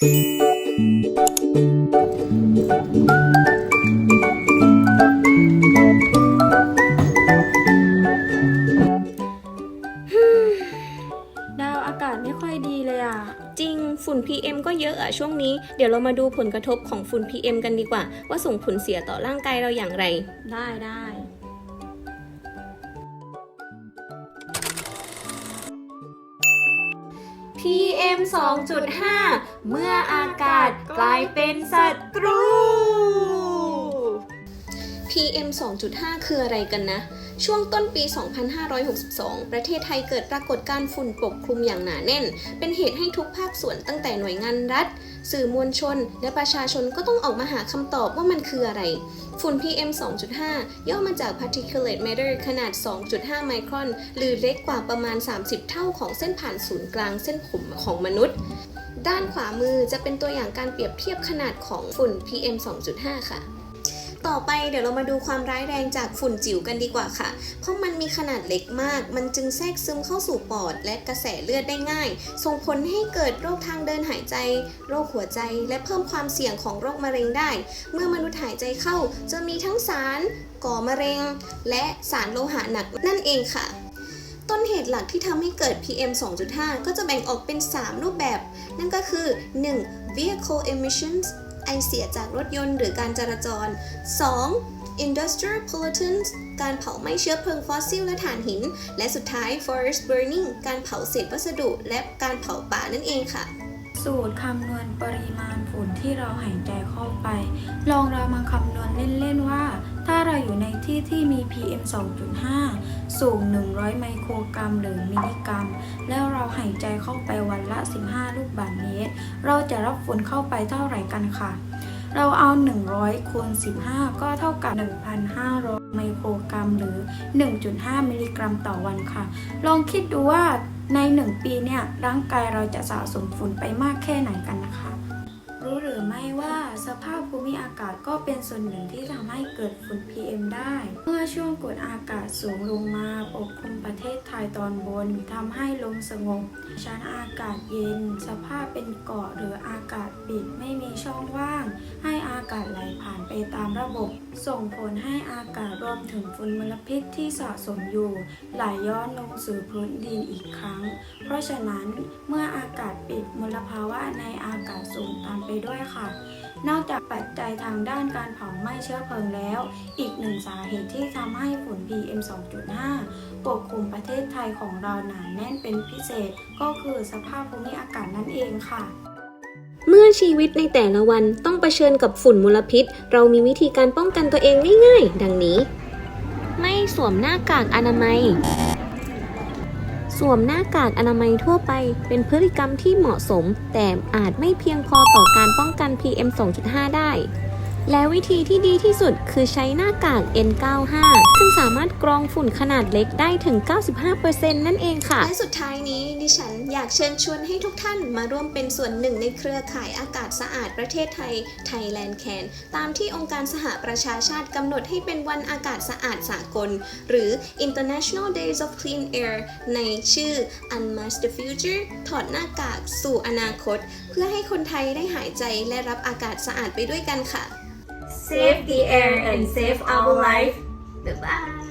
ดาวอากาศไม่ค่อยดีเลยอะ จริงฝุ่น PM ก็เยอะอะช่วงนี้ เดี๋ยวเรามาดูผลกระทบของฝุ่น PM กันดีกว่า ว่าส่งผลเสียต่อร่างกายเราอย่างไร ได้ได้ 2.5 เมื่ออากาศกลายเป็นศัตรู PM 2.5 คืออะไรกันนะ ช่วงต้นปี 2562 ประเทศไทยเกิดปรากฏการณ์ฝุ่นปกคลุมอย่างหนาแน่น เป็นเหตุให้ทุกภาคส่วนตั้งแต่หน่วยงานรัฐ สื่อมวลชน และประชาชนก็ต้องออกมาหาคำตอบว่ามันคืออะไร ฝุ่น PM 2.5 ย่อมาจาก particulate matter ขนาด 2.5 ไมครอน หรือเล็กกว่าประมาณ 30 เท่าของเส้นผ่านศูนย์กลางเส้นผมของมนุษย์ ด้านขวามือจะเป็นตัวอย่างการเปรียบเทียบขนาดของฝุ่น PM 2.5 ค่ะ ต่อไปเดี๋ยวเรามาดูความร้ายแรงจากฝุ่นจิ๋วกันดีกว่าค่ะ เพราะมันมีขนาดเล็กมาก มันจึงแทรกซึมเข้าสู่ปอด และกระแสเลือดได้ง่าย ส่งผลให้เกิดโรคทางเดินหายใจ โรคหัวใจ และเพิ่มความเสี่ยงของโรคมะเร็งได้ เมื่อมนุษย์หายใจเข้า จะมีทั้งสารก่อมะเร็ง และสารโลหะหนักนั่นเองค่ะต้นเหตุหลักที่ทำให้เกิด PM 2.5 ก็จะแบ่งออกเป็น 3 รูปแบบ นั่นก็คือ 1. vehicle emissions อเสียจากรถยนต์หรือการจราจร 2. industrial pollutants การเผาไหม้เชื้อเพลิงฟอสซิลและถ่านหิน และสุดท้าย forest burning การเผาเศษวัสดุและการเผาป่านั่นเองค่ะ สูตรคำนวณปริมาณฝุ่นที่เราหายใจเข้าไป ลองเรามาคำนวณเล่นๆว่า อยู่ในที่ที่มี PM 2.5 สูง 100 ไมโครกรัมหรือมิลลิกรัม แล้วเราหายใจเข้าไปวันละ 15 ลูกบาศก์เมตร เราจะรับฝุ่นเข้าไปเท่าไหร่กันค่ะ เราเอา 100 คูณ 15 ก็เท่ากับ 1,500 ไมโครกรัม หรือ 1.5 มิลลิกรัมต่อวันค่ะ ลองคิดดูว่าใน 1 ปีเนี่ยร่างกายเราจะสะสมฝุ่นไปมากแค่ไหนกันนะคะ รู้หรือไม่ว่าสภาพภูมิอากาศก็เป็นส่วนหนึ่งที่ทำให้เกิดฝุ่น PM ได้ เมื่อช่วงกดอากาศสูงลงมาปกคลุมประเทศไทยตอนบนทำให้ลมสงบ ชั้นอากาศเย็น สภาพเป็นเกาะหรืออากาศปิดไม่มีช่องว่าง ให้อากาศไหลผ่านไปตามระบบ ส่งผลให้อากาศรวมถึงฝุ่นมลพิษที่สะสมอยู่ไหลย้อนลงสู่พื้นดินอีกครั้ง เพราะฉะนั้นเมื่ออากาศปิดมลภาวะในอากาศสูงตามไปด้วยค่ะ นอกจากปัจจัยทางด้านการเผาไหม้เชื้อเพลิงแล้ว อีกหนึ่งสาเหตุที่ทำให้ฝุ่น PM 2.5 ปกคลุมประเทศไทยของเราหนาแน่นเป็นพิเศษ ก็คือสภาพภูมิอากาศนั่นเองค่ะเมื่อชีวิตในแต่ละวันต้องเผชิญกับฝุ่นมลพิษ เรามีวิธีการป้องกันตัวเองง่ายๆ ดังนี้ ไม่สวมหน้ากากอนามัย สวมหน้ากากอนามัยทั่วไป เป็นพฤติกรรมที่เหมาะสม แต่อาจไม่เพียงพอต่อการป้องกัน PM 2.5 ได้ และวิธีที่ดีที่สุดคือใช้หน้ากาก N95 ซึ่งสามารถกรองฝุ่นขนาดเล็กได้ถึง 95%นั่นเองค่ะ และสุดท้ายนี้ดิฉันอยากเชิญชวนให้ทุกท่านมาร่วมเป็นส่วนหนึ่งในเครือข่ายอากาศสะอาดประเทศไทย Thailand Can ตามที่องค์การสหประชาชาติกำหนดให้เป็นวันอากาศสะอาดสากล หรือ International Days of Clean Air ในชื่อ Unmask the Future ถอดหน้ากากสู่อนาคต เพื่อให้คนไทยได้หายใจและรับอากาศสะอาดไปด้วยกันค่ะ Save the air and save our life. Bye bye.